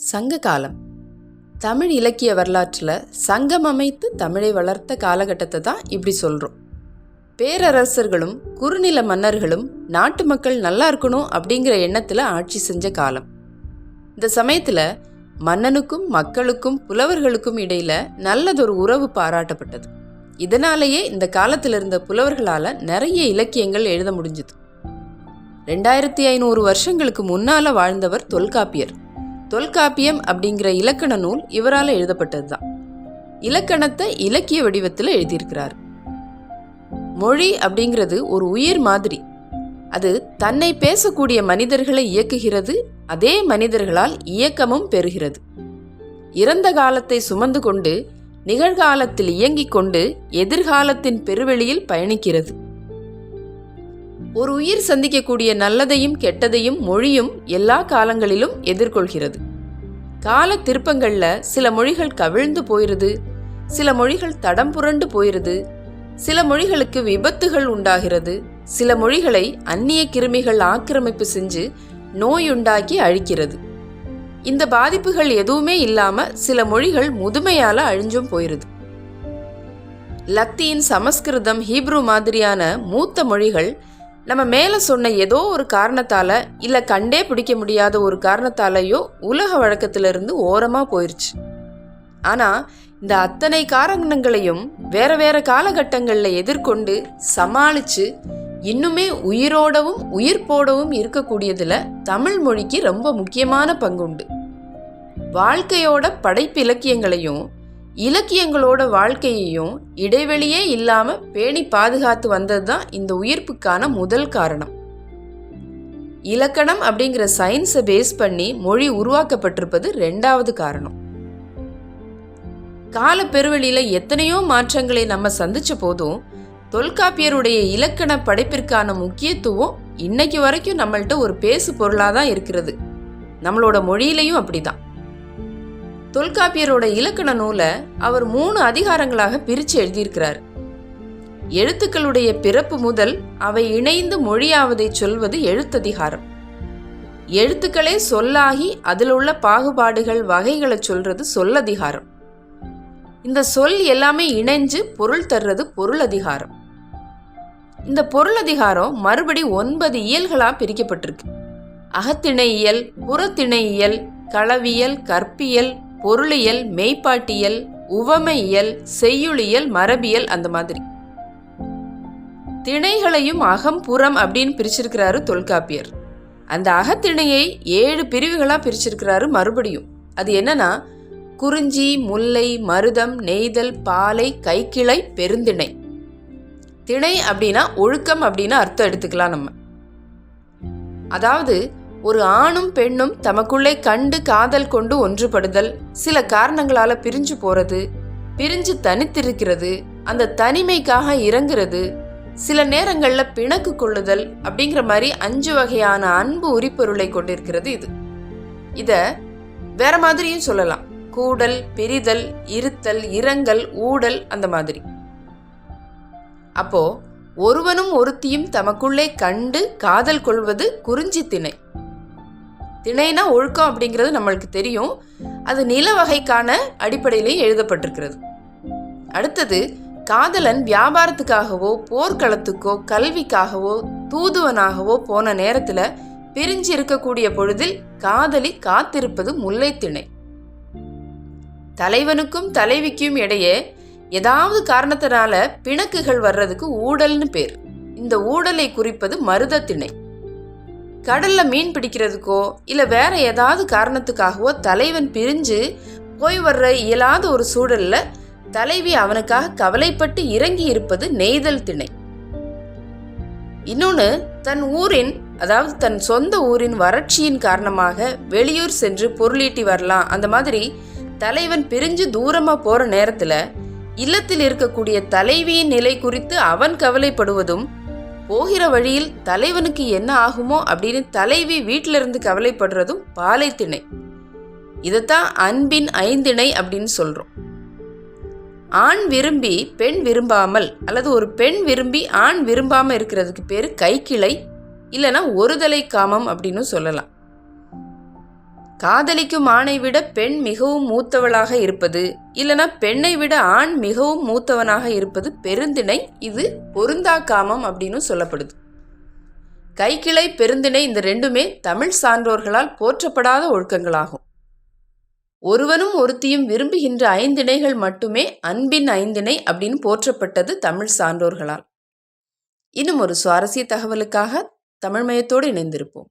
சங்க காலம். தமிழ் இலக்கிய வரலாற்றில் சங்கம் அமைத்து தமிழை வளர்த்த காலகட்டத்தை தான் இப்படி சொல்கிறோம் பேரரசர்களும் குறுநில மன்னர்களும் நாட்டு மக்கள் நல்லா இருக்கணும் அப்படிங்கிற எண்ணத்தில் ஆட்சி செஞ்ச காலம். இந்த சமயத்தில் மன்னனுக்கும் மக்களுக்கும் புலவர்களுக்கும் இடையில நல்லதொரு உறவு பாராட்டப்பட்டது. இதனாலேயே இந்த காலத்தில் இருந்த புலவர்களால் நிறைய இலக்கியங்கள் எழுத முடிஞ்சுது. ரெண்டாயிரத்தி ஐநூறு வருஷங்களுக்கு முன்னால் வாழ்ந்தவர் தொல்காப்பியர். தொல்காப்பியம் அப்படிங்கிற இலக்கண நூல் இவரால் எழுதப்பட்டது தான் இலக்கணத்தை இலக்கிய வடிவத்தில் எழுதியிருக்கிறார். மொழி அப்படிங்கிறது ஒரு உயிர் மாதிரி. அது தன்னை பேசக்கூடிய மனிதர்களை இயக்குகிறது அதே மனிதர்களால் இயக்கமும் பெறுகிறது. இறந்த காலத்தை சுமந்து கொண்டு நிகழ்காலத்தில் இயங்கிக் கொண்டு எதிர்காலத்தின் பெருவெளியில் பயணிக்கிறது. ஒரு உயிர் சந்திக்கக்கூடிய நல்லதையும் கெட்டதையும் மொழியும் எல்லா காலங்களிலும் எதிர்கொள்கிறது. கால திருப்பங்கள்ல சில மொழிகள் கவிழ்ந்து போயிருது சில மொழிகள் தடம் புரண்டு போயிருது சில மொழிகளுக்கு விபத்துகள் உண்டாகிறது சில மொழிகளை அந்நிய கிருமிகள் ஆக்கிரமிப்பு செஞ்சு நோயுண்டாக்கி அழிக்கிறது. இந்த பாதிப்புகள் எதுவுமே இல்லாம சில மொழிகள் முதுமையால அழிஞ்சும் போயிருது. லத்தீன் சமஸ்கிருதம் ஹீப்ரு மாதிரியான மூத்த மொழிகள் நம்ம மேலே சொன்ன ஏதோ ஒரு காரணத்தால் இல்லை கண்டே பிடிக்க முடியாத ஒரு காரணத்தாலேயோ உலக வழக்கத்திலிருந்து ஓரமாக போயிடுச்சு ஆனால் இந்த அத்தனை காரணங்களையும் வேற வேற காலகட்டங்களில் எதிர்கொண்டு சமாளித்து இன்னுமே உயிரோடவும் உயிர்ப்போடவும் இருக்கக்கூடியதில் தமிழ் மொழிக்கு ரொம்ப முக்கியமான பங்குண்டு. வாழ்க்கையோட படைப்பு இலக்கியங்களையும் இலக்கியங்களோட வாழ்க்கையையும் இடைவெளியே இல்லாமல் பேணி பாதுகாத்து வந்தது தான் இந்த உயிர்ப்புக்கான முதல் காரணம். இலக்கணம் அப்படிங்கிற சயின்ஸை பேஸ் பண்ணி மொழி உருவாக்கப்பட்டிருப்பது ரெண்டாவது காரணம். கால பெருவெளியில எத்தனையோ மாற்றங்களை நம்ம சந்திச்ச போதும் தொல்காப்பியருடைய இலக்கண படைப்பிற்கான முக்கியத்துவம் இன்னைக்கு வரைக்கும் நம்மள்ட்ட ஒரு பேசு பொருளாக தான் இருக்கிறது. நம்மளோட மொழியிலையும் அப்படிதான். தொல்காப்பியரோட இலக்கண நூலை அவர் மூணு அதிகாரங்களாக பிரித்து எழுதியிருக்கிறார். எழுத்துக்களுடைய பிறப்பு முதல் அவை இணைந்து மொழியாவதை சொல்வது எழுத்ததிகாரம். எழுத்துக்களே சொல்லாகி அதில் உள்ள பாகுபாடுகள் வகைகளை சொல்றது சொல்லதிகாரம். இந்த சொல் எல்லாமே இணைஞ்சு பொருள் தர்றது பொருள் அதிகாரம் இந்த பொருள் அதிகாரம் மறுபடி ஒன்பது இயல்களா பிரிக்கப்பட்டிருக்கு. அகத்திணையியல் புறத்திணையியல் களவியல் கற்பியல் பொருளியல் மெய்ப்பாட்டியல் உவமையியல் செய்யுளியல் மரபியல் அந்த மாதிரி. திணைகளையும் அகம் புறம் அப்படின்னு பிரிச்சிருக்கிறாரு தொல்காப்பியர். அந்த அகத்திணையை ஏழு பிரிவுகளாக பிரிச்சிருக்கிறாரு மறுபடியும். அது என்னன்னா குறிஞ்சி முல்லை மருதம் நெய்தல் பாலை கைக்கிளை பெருந்திணை. திணை அப்படின்னா ஒழுக்கம் அப்படின்னு அர்த்தம் எடுத்துக்கலாம் நம்ம. அதாவது ஒரு ஆணும் பெண்ணும் தமக்குள்ளே கண்டு காதல் கொண்டு ஒன்றுபடுதல் சில காரணங்களால பிரிஞ்சு போறது பிரிஞ்சு தனித்திருக்கிறது அந்த தனிமைக்காக இறங்குறது சில நேரங்கள்ல பிணக்கு கொள்ளுதல் அப்படிங்கிற மாதிரி அஞ்சு வகையான அன்பு உரிப்பொருளை கொண்டிருக்கிறது இது. இத வேற மாதிரியும் சொல்லலாம். கூடல் பிரிதல் இருத்தல் இரங்கல் ஊடல் அந்த மாதிரி. அப்போ ஒருவனும் ஒருத்தியும் தமக்குள்ளே கண்டு காதல் கொள்வது குறிஞ்சி திணை திணைனா ஒழுக்கம் அப்படிங்கிறது நம்மளுக்கு தெரியும். அது நில வகைக்கான அடிப்படையிலேயே எழுதப்பட்டிருக்கிறது. அடுத்தது காதலன் வியாபாரத்துக்காகவோ போர்க்களத்துக்கோ கல்விக்காகவோ தூதுவனாகவோ போன நேரத்தில் பிரிஞ்சு இருக்கக்கூடிய பொழுதில் காதலி காத்திருப்பது முல்லைத்திணை தலைவனுக்கும் தலைவிக்கும் இடையே ஏதாவது காரணத்தினால பிணக்குகள் வர்றதுக்கு ஊடல்னு பேர். இந்த ஊடலை குறிப்பது மருதத்திணை கடல்ல மீன் பிடிக்கிறதுக்கோ இல்ல வேற ஏதாவது காரணத்துக்காகவோ தலைவன் பிரிஞ்சு போய் வர்ற இயலாத ஒரு சூழல்ல தலைவி அவனுக்காக கவலைப்பட்டு இறங்கி இருப்பது நெய்தல் திணை. இன்னொன்னு தன் ஊரின் அதாவது தன் சொந்த ஊரின் வறட்சியின் காரணமாக வெளியூர் சென்று பொருளீட்டி வரலாம். அந்த மாதிரி தலைவன் பிரிஞ்சு தூரமா போற நேரத்துல இல்லத்தில் இருக்கக்கூடிய தலைவியின் நிலை குறித்து அவன் கவலைப்படுவதும் போகிற வழியில் தலைவனுக்கு என்ன ஆகுமோ அப்படின்னு தலைவி வீட்டிலிருந்து கவலைப்படுறதும் பாலை திணை. இதைத்தான் அன்பின் ஐந்திணை அப்படின்னு சொல்றோம். ஆண் விரும்பி பெண் விரும்பாமல் அல்லது ஒரு பெண் விரும்பி ஆண் விரும்பாமல் இருக்கிறதுக்கு பேர் கைக்கிளை இல்லைன்னா ஒருதலை காமம் அப்படின்னு சொல்லலாம். காதலிக்கும் ஆணை விட பெண் மிகவும் மூத்தவளாக இருப்பது இல்லனா பெண்ணை விட ஆண் மிகவும் மூத்தவனாக இருப்பது பெருந்திணை இது பொருந்தா காமம் அப்படின்னு சொல்லப்படுது. கைக்கிளை பெருந்திணை இந்த ரெண்டுமே தமிழ் சான்றோர்களால் போற்றப்படாத ஒழுக்கங்களாகும். ஒருவனும் ஒருத்தியும் விரும்புகின்ற ஐந்திணைகள் மட்டுமே அன்பின் ஐந்திணை அப்படின்னு போற்றப்பட்டது தமிழ் சான்றோர்களால். இன்னும் ஒரு சுவாரஸ்ய தகவலுக்காக தமிழ்மயத்தோடு இணைந்திருப்போம்.